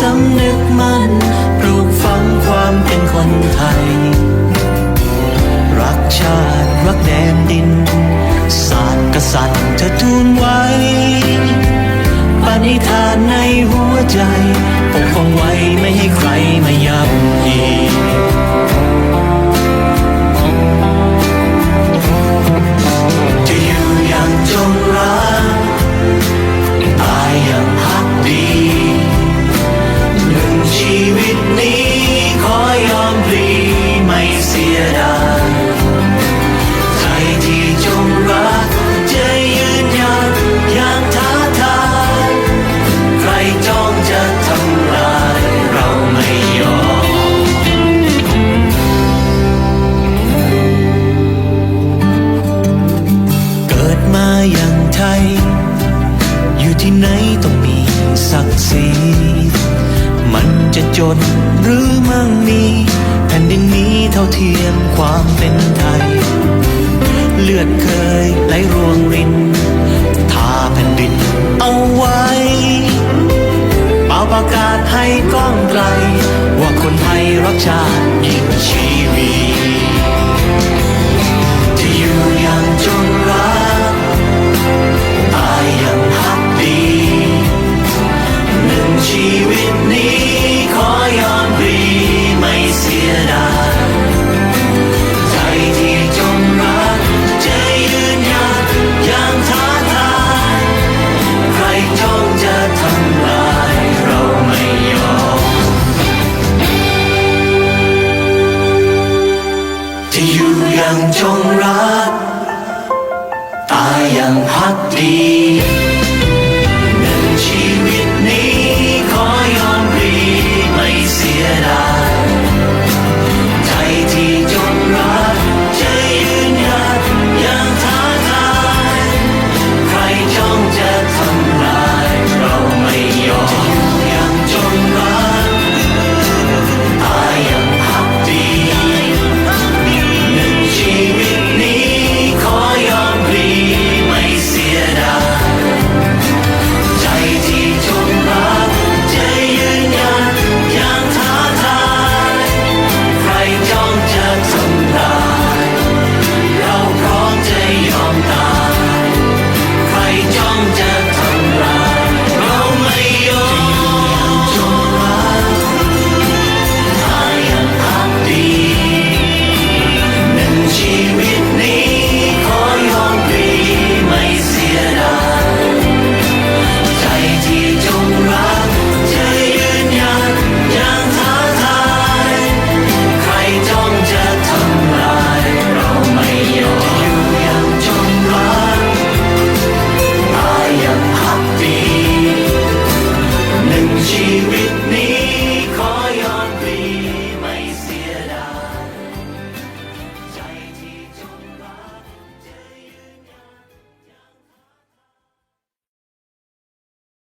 สำนึกมั่นปลูกฝังความเป็นคนไทย รักชาติ รักแดนดิน ศาสตร์กษัตริย์ อย่างไทย อยู่ที่ไหนต้องมีศักดิ์ศรีมันจะจนหรือมั่งมีแผ่นดินนี้เท่าเทียมความเป็นไทย เลือดเคยไหลรวงรินทาแผ่นดินเอาไว้เป่าประกาศให้ก้องไกล ว่าคนไทยรักชาติยิ่งชีวี ชีวิตนี้ขอยอมพลีไม่เสียดายใจที่จงรักจะยืนหยัดอย่างท้าทายใครจ้องจะทำลายเราไม่ยอมจะอยู่อย่างจงรักตายอย่างพักดี